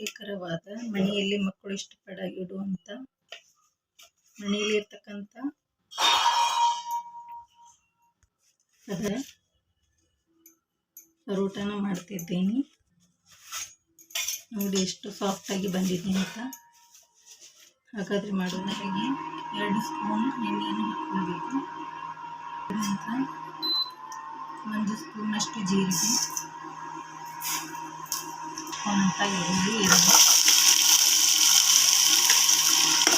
ಆರೋಗ್ಯಕರವಾದ ಮನೆಯಲ್ಲಿ ಮಕ್ಕಳು ಇಷ್ಟಪಡ ಇಡುವಂಥ ಮನೆಯಲ್ಲಿ ಇರ್ತಕ್ಕಂಥ ಅದರ ಪರೋಟನ ಮಾಡ್ತಿದ್ದೀನಿ. ನೋಡಿ ಎಷ್ಟು ಸಾಫ್ಟಾಗಿ ಬಂದಿದೆ ಅಂತ. ಹಾಗಾದರೆ ಹಾಗೆ. ಎರಡು ಸ್ಪೂನ್ ಎಣ್ಣೆಯನ್ನು ಹಾಕ್ಕೊಳ್ಬೇಕು. ನಂತರ ಒಂದು ಸ್ಪೂನಷ್ಟು ಜೀರಿಗೆ. ಅಂತ ಎಲ್ಲಿ ಇರೋದು.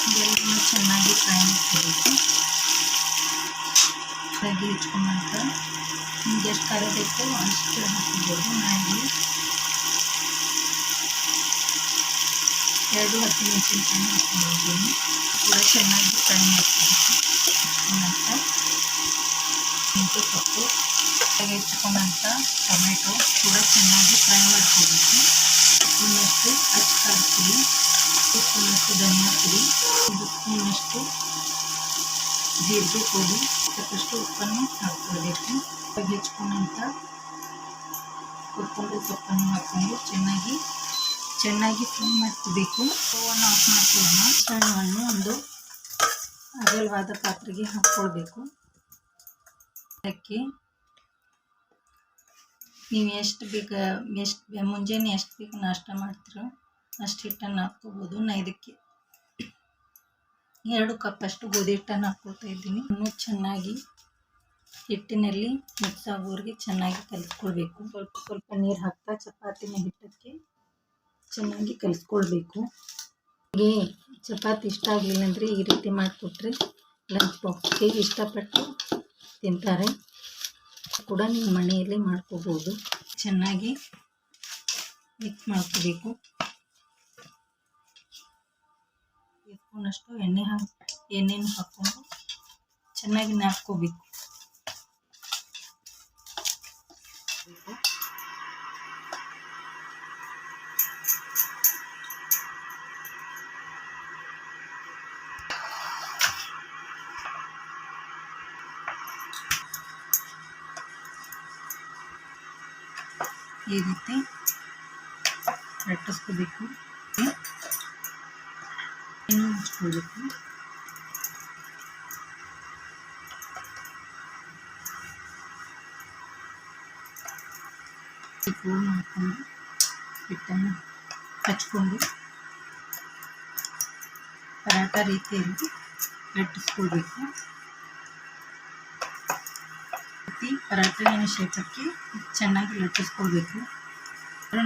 ಇದೆಲ್ಲವನ್ನು ಚೆನ್ನಾಗಿ ಫ್ರೈ ಮಾಡ್ಕೋಬೇಕು. ಹಾಗೆ ಹೆಚ್ಕೊಂಡಂತ ನಿಮ್ಗೆ ಎಷ್ಟು ಖಾರ ಬೇಕು ಅಷ್ಟು ಹಾಕ್ಬೋದು ನಾನಿಲ್ಲಿ ಎರಡು ಹಸಿಮೆಣಸಿನ್ಕಾಯಿ ಹಾಕ್ಕೊಂಡಿದ್ದೀನಿ ಕೂಡ ಚೆನ್ನಾಗಿ ಫ್ರೈ ಮಾಡ್ಕೋಬೇಕು. ಮೆಂತ್ಯ ಸೊಪ್ಪು ಹಾಗೆ ಟೊಮೆಟೊ ಕೂಡ ಚೆನ್ನಾಗಿ ಫ್ರೈ ಮಾಡ್ಕೋಬೇಕು. ಸ್ಪೂನಷ್ಟು ಅಚ್ಚ ಖಾರ ಪುಡಿ ಸ್ಪೂನಷ್ಟು ಧನಿಯಾ ಪುಡಿ ಒಂದು ಸ್ಪೂನಷ್ಟು ಜೀರಿಗೆ ಪುಡಿ ಸಾಕಷ್ಟು ಉಪ್ಪನ್ನು ಹಾಕ್ಕೊಳ್ಬೇಕು ಹಾಗೆ ಹೆಚ್ಕೊಂಡಂಥ ಕೊತ್ತಂಬರಿ ಸೊಪ್ಪನ್ನು ಹಾಕ್ಕೊಂಡು ಚೆನ್ನಾಗಿ ಚೆನ್ನಾಗಿ ಫ್ರೈ ಮಾಡ್ಕೋಬೇಕು ಸ್ಟವನ್ನು ಆಫ್ ಮಾಡ್ಕೊಳ್ಳೋಣ ಒಂದು ಅಗಲವಾದ ಪಾತ್ರೆಗೆ ಹಾಕ್ಕೊಳ್ಬೇಕು ಅದಕ್ಕೆ ನೀವು ಎಷ್ಟು ಬೇಗ, ಎಷ್ಟು ಮುಂಜಾನೆ ಎಷ್ಟು ಬೇಗ ನಾಷ್ಟ ಮಾಡ್ತೀರೋ ಅಷ್ಟು ಹಿಟ್ಟನ್ನು ಹಾಕ್ಕೋಬೋದು. ನೈದಕ್ಕೆ ಎರಡು ಎರಡು ಕಪ್ಪಷ್ಟು ಗೋಧಿ ಹಿಟ್ಟನ್ನು ಹಾಕ್ಕೊಳ್ತಾ ಇದ್ದೀನಿ. ಇನ್ನೂ ಚೆನ್ನಾಗಿ ಹಿಟ್ಟಿನಲ್ಲಿ ಮಿಕ್ಸ್ ಆಗೋರಿಗೆ ಚೆನ್ನಾಗಿ ಕಲಿಸ್ಕೊಳ್ಬೇಕು. ಸ್ವಲ್ಪ ಸ್ವಲ್ಪ ನೀರು ಹಾಕ್ತಾ ಚಪಾತಿನ ಹಿಟ್ಟಕ್ಕೆ ಚೆನ್ನಾಗಿ ಕಲಿಸ್ಕೊಳ್ಬೇಕು. ಹೀಗೆ ಚಪಾತಿ ಇಷ್ಟ ಆಗಲಿಲ್ಲ ಅಂದರೆ ಈ ರೀತಿ ಮಾಡಿಕೊಟ್ರೆ ಲಂಚ್ ಬಾಕ್ಸ್ಗೆ ಇಷ್ಟಪಟ್ಟು ತಿಂತಾರೆ. ಕೂಡ ನೀವು ಮನೆಯಲ್ಲಿ ಮಾಡ್ಕೋಬೋದು. ಚೆನ್ನಾಗಿ ಮಿಕ್ಸ್ ಮಾಡ್ಕೋಬೇಕು. ಸ್ಪೂನಷ್ಟು ಎಣ್ಣೆ ಹಾಕಿ ಎಣ್ಣೆನ ಹಾಕ್ಕೊಂಡು ಚೆನ್ನಾಗಿ ನಾದ್ಕೋಬೇಕು. ಈ ರೀತಿ ಲಟ್ಟಿಸ್ಕೋಬೇಕು ಇನ್ನೂ ಹಚ್ಕೊಳ್ಬೇಕು ಗೋಲ್ ಮಾಡಿಕೊಂಡು ಹಿಟ್ಟನ್ನು ಹಚ್ಕೊಂಡು ಪರಾಟ ರೀತಿಯಲ್ಲಿ ಲಟ್ಟಿಸ್ಕೊಳ್ಬೇಕು ರೀತಿ ಪರಾಟಗಿನ ಶೇಪಕ್ಕೆ ಚೆನ್ನಾಗಿ ಲಟ್ಟಿಸ್ಕೊಳ್ಬೇಕು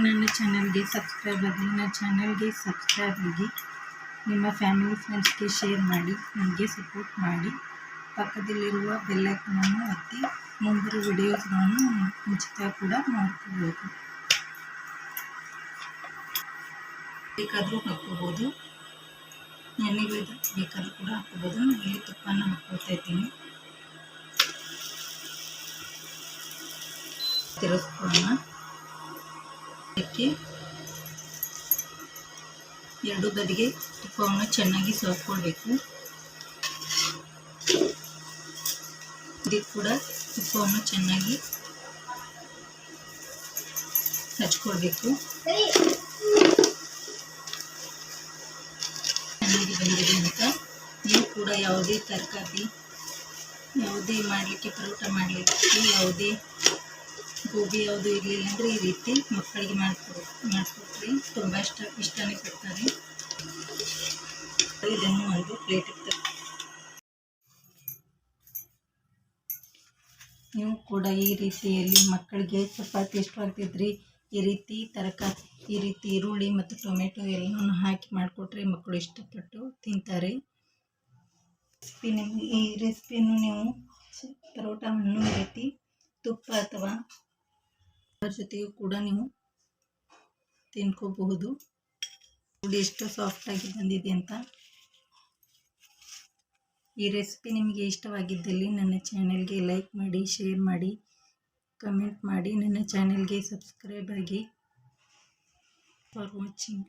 ನನ್ನ ಚಾನಲ್ಗೆ ಸಬ್ಸ್ಕ್ರೈಬ್ ಆಗಿ, ನನ್ನ ಚಾನಲ್ಗೆ ಸಬ್ಸ್ಕ್ರೈಬ್ ಆಗಿ, ನಿಮ್ಮ ಫ್ಯಾಮಿಲಿ ಫ್ರೆಂಡ್ಸ್ಗೆ ಶೇರ್ ಮಾಡಿ, ನನಗೆ ಸಪೋರ್ಟ್ ಮಾಡಿ, ಪಕ್ಕದಲ್ಲಿರುವ ಬೆಲ್ಲೈಕನನ್ನು ಒತ್ತಿ ಮುಂಬರುವ ವಿಡಿಯೋಸ್ಗಳನ್ನು ಉಚಿತ ಕೂಡ ನೋಡ್ಕೋಬೋದು ಬೇಕಾದರೂ ಹಾಕ್ಕೋಬೋದು. ಎಣ್ಣೆ ಬೇಕಾದರೂ ಕೂಡ ಹಾಕ್ಕೋಬೋದು. ನಾನು ಇಲ್ಲಿ ತುಪ್ಪನ ಹಾಕ್ಕೊಳ್ತಾ ಇದ್ದೀನಿ. ತಿರುಗಿಸ್ಕೊಳ್ಳೋಣ ಅದಕ್ಕೆ ಎರಡು ಬದಿಗೆ ತುಪ್ಪವನ್ನು ಚೆನ್ನಾಗಿ ಸೋಸ್ಕೊಳ್ಬೇಕು ಇದಕ್ಕೆ ಕೂಡ ತುಪ್ಪವನ್ನು ಚೆನ್ನಾಗಿ ಹಚ್ಕೊಳ್ಬೇಕು. ಚೆನ್ನಾಗಿ ಬಂದಿದೆ ಅಂತ. ನೀವು ಕೂಡ ಯಾವುದೇ ತರಕಾರಿ, ಯಾವುದೇ ಮಾಡಲಿಕ್ಕೆ ಪರೋಟ ಮಾಡಲಿಕ್ಕೆ ಯಾವುದೇ ಗೋಬಿ ಯಾವುದು ಇರಲಿಲ್ಲ ಅಂದರೆ ಈ ರೀತಿ ಮಕ್ಕಳಿಗೆ ಮಾಡಿಕೊಡು, ಮಾಡಿಕೊಟ್ರಿ ತುಂಬ ಇಷ್ಟ, ಇಷ್ಟನೇ ಪಡ್ತಾರೆ ಇದನ್ನು ಒಂದು ಪ್ಲೇಟಿಗೆ ನೀವು ಕೂಡ ಈ ರೀತಿಯಲ್ಲಿ ಮಕ್ಕಳಿಗೆ ಚಪಾತಿ ಇಷ್ಟವಾಗ್ತಿದ್ರಿ ಈ ರೀತಿ ತರಕಾರಿ, ಈ ರೀತಿ ಈರುಳ್ಳಿ ಮತ್ತು ಟೊಮೆಟೊ ಎಲ್ಲವನ್ನು ಹಾಕಿ ಮಾಡಿಕೊಟ್ರೆ ಮಕ್ಕಳು ಇಷ್ಟಪಟ್ಟು ತಿಂತಾರೆ. ರೆಸಿಪಿ ನಿಮ್ಗೆ ಈ ರೆಸಿಪಿಯನ್ನು ನೀವು ಪರೋಟವನ್ನು ಈ ರೀತಿ ತುಪ್ಪ ಅಥವಾ ಅದ್ರ ಜೊತೆಗೆ ಕೂಡ ನೀವು ತಿನ್ಕೋಬಹುದು. ನೋಡಿ ಎಷ್ಟು ಸಾಫ್ಟಾಗಿ ಬಂದಿದೆ ಅಂತ. ಈ ರೆಸಿಪಿ ನಿಮಗೆ ಇಷ್ಟವಾಗಿದ್ದಲ್ಲಿ ನನ್ನ ಚಾನೆಲ್ಗೆ ಲೈಕ್ ಮಾಡಿ ಶೇರ್ ಮಾಡಿ ಕಮೆಂಟ್ ಮಾಡಿ. ನನ್ನ ಚಾನೆಲ್ಗೆ ಸಬ್ಸ್ಕ್ರೈಬ್ ಆಗಿ. For watching